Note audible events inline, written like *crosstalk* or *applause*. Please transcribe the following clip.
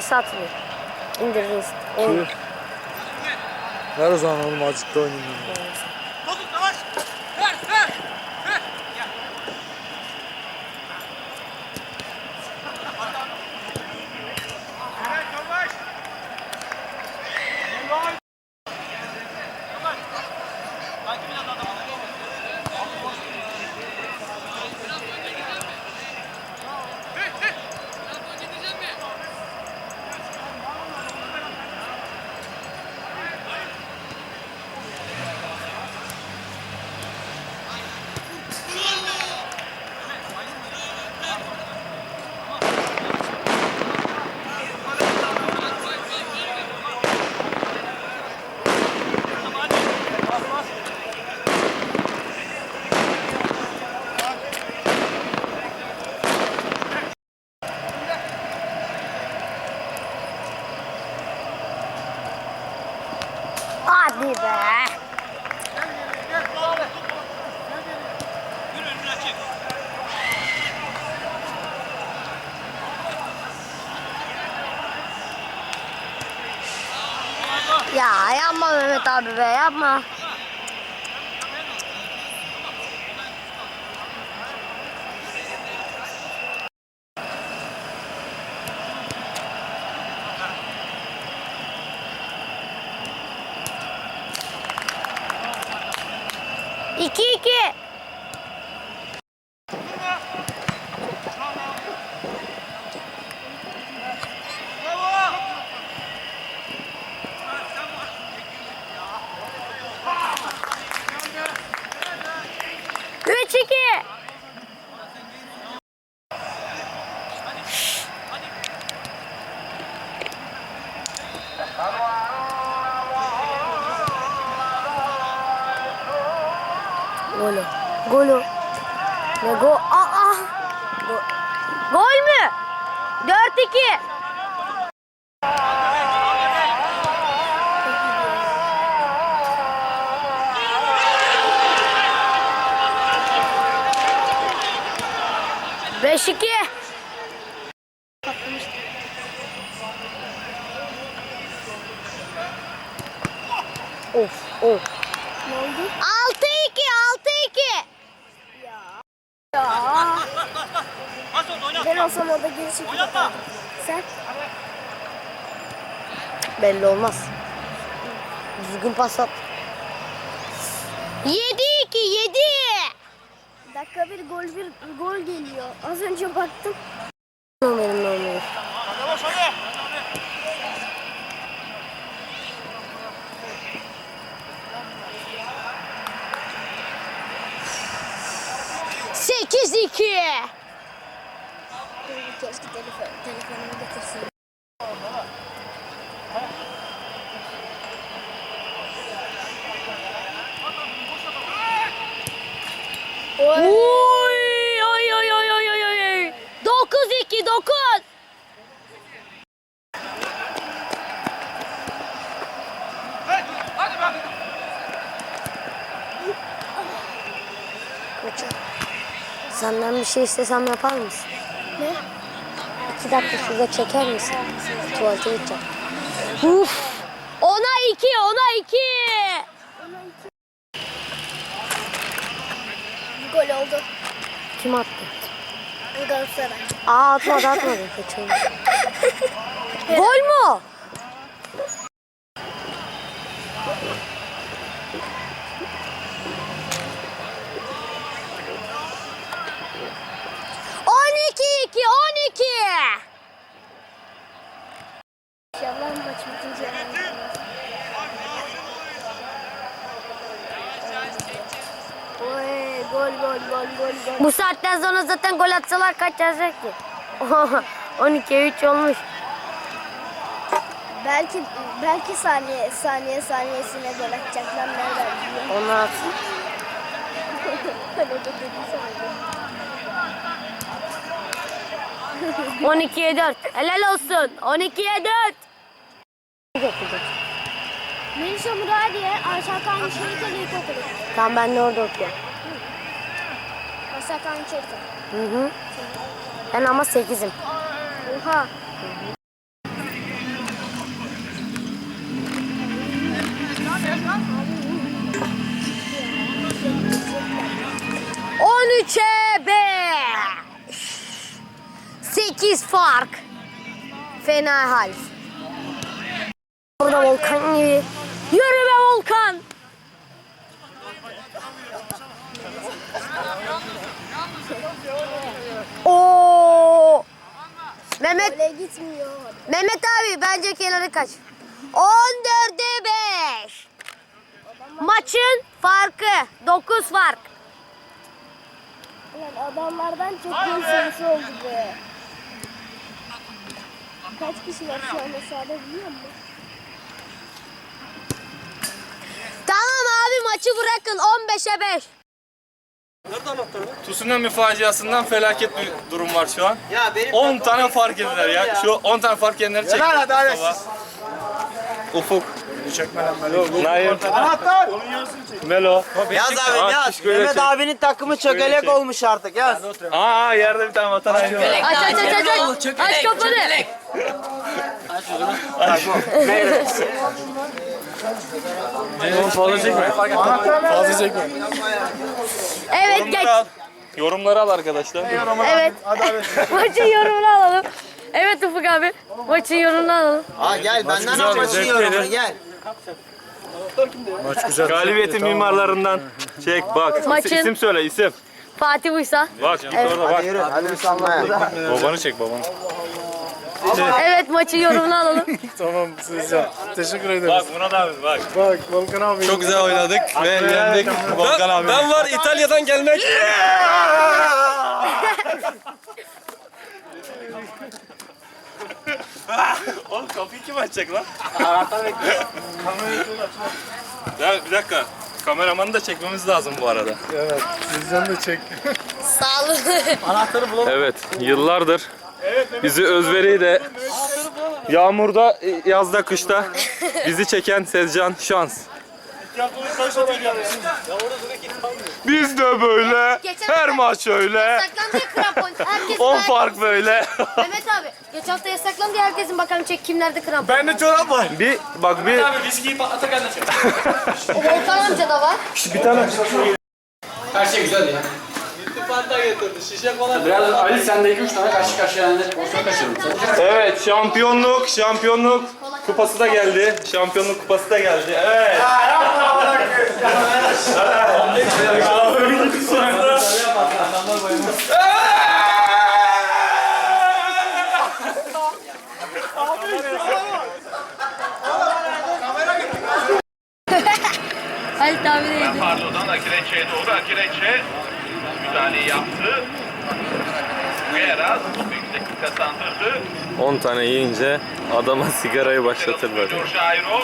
satmıyor. İndiririz. Oyun. Tüh. Ver o zaman oğlum azıcık da oynayayım. ya. Topuk yavaş. Ver ver. Ver. Gel. Evet yavaş. Takip et adamı. Hadi be. Ya yapma Mehmet abi be yapma. İki iki. Bravo. Golü. Golü. Ne gol? Aa! Go- Gol mü? 4-2. Beş iki. Of of. Ne oldu? Altı iki, altı iki. Ya. Bas onu oynat. Ben olsam orada geri çekip atardım. Sen? Belli olmaz. Düzgün pas at. Yedi iki, yedi. Dakika bir gol bir gol geliyor. Az önce baktım. Yavaş hadi. Sekiz iki. Keşke telefon, telefonumu getirsin. Oy oy oy oy oy oy oy. Dokuz iki, dokuz. Hadi bak. Koçum. Senden bir şey istesem yapar mısın? Ne? İki dakika şurada çeker misin? Tuvalete gideceğim. Uf. Ona iki, ona iki. Gol oldu. Kim attı? Galatasaray. Aa atmadı atmadı. Kaçırdı. *laughs* Gol mü? o? On iki iki, on iki. İnşallah maç bitince yani. Oy, gol gol gol gol gol. Bu saatten sonra zaten gol atsalar kaç yazacak ki? *laughs* 12'ye 3 olmuş. Belki belki saniye saniye saniyesine gol atacaklar nereden biliyor? Onlar atsın. 12'ye 4. Helal olsun. 12'ye 4. Melisa Muradiye Arşakan Çelikeli İlkokulu. Tamam ben de orada okuyorum. Arşakan Çelikeli. Hı hı. Ben ama 8'im. Oha. Hı hı. On üçe 8 fark. Fena hal. Burada Volkan gibi. Yürü be Volkan. Oo. Mehmet Öyle gitmiyor. Mehmet abi bence kenara kaç. 14'e 5. Maçın farkı 9 fark. Adamlardan çok gol sayısı oldu be. Kaç kişi var şu anda sahada biliyor musun? Tamam abi maçı bırakın 15'e 5. Tsunami faciasından felaket bir durum var şu an. 10 tane fark yediler ya. Şu 10 tane fark yedenleri çek. Lan adaletsiz. Ufuk. Naim. Anahtar. Melo. Yaz abi yaz. Mehmet abinin takımı çökelek olmuş artık yaz. Aa yerde bir tane vatan haini var. Aç aç aç aç. Aç, aç kafanı. Fazla çekme. Fazla çekme. Evet geç. Yorumları al. Arkadaşlar. Evet. *laughs* Maçın yorumunu alalım. Evet Ufuk abi. Maçın yorumunu alalım. Aa gel benden al maçın yorumunu gel. Maç güzel. Galibiyetin mimarlarından çek bak. Maçın- İsim söyle isim. Fatih Uysal. Bak git orada bak. Yürü hadi bir sallaya. Babanı çek babanı. Evet maçın yorumunu alalım. *laughs* Tamam sizce. Teşekkür ederiz. Bak Murat abi bak. Bak Volkan abi. Çok güzel oynadık ve yendik Volkan abi. Ben var İtalya'dan gelmek. *laughs* *laughs* *laughs* Oğlum kapıyı kim açacak lan? Ya bir dakika. Kameramanı da çekmemiz lazım bu arada. Evet. Sizden de çek. Sağ olun. Evet, yıllardır bizi özveriyle yağmurda, yazda, kışta bizi çeken Sezcan Şans. Biz de böyle, Geçen her hafta- maç öyle, Yasaklandı ya krampon. Herkesin 10 ayakkabısı- fark böyle. Mehmet abi. Geçen hafta yasaklandı ya herkesin bakalım çek kimlerde krampon. Bende çorap var. Bir, bak bir, O Volkan amca da var. Her şey güzeldi ya. Biraz Ali sen de 2-3 tane karşı karşıya yani pozisyon kaçırdın. Sen evet şampiyonluk, şampiyonluk kupası da geldi. Şampiyonluk kupası da geldi. Evet. Halit abi de yedi. Pardon Akireç'e doğru Akireç'e müdahale yaptı. Topu yükseklik kazandırdı. 10 tane yiyince adama sigarayı başlatırlar. *laughs* George Ayrol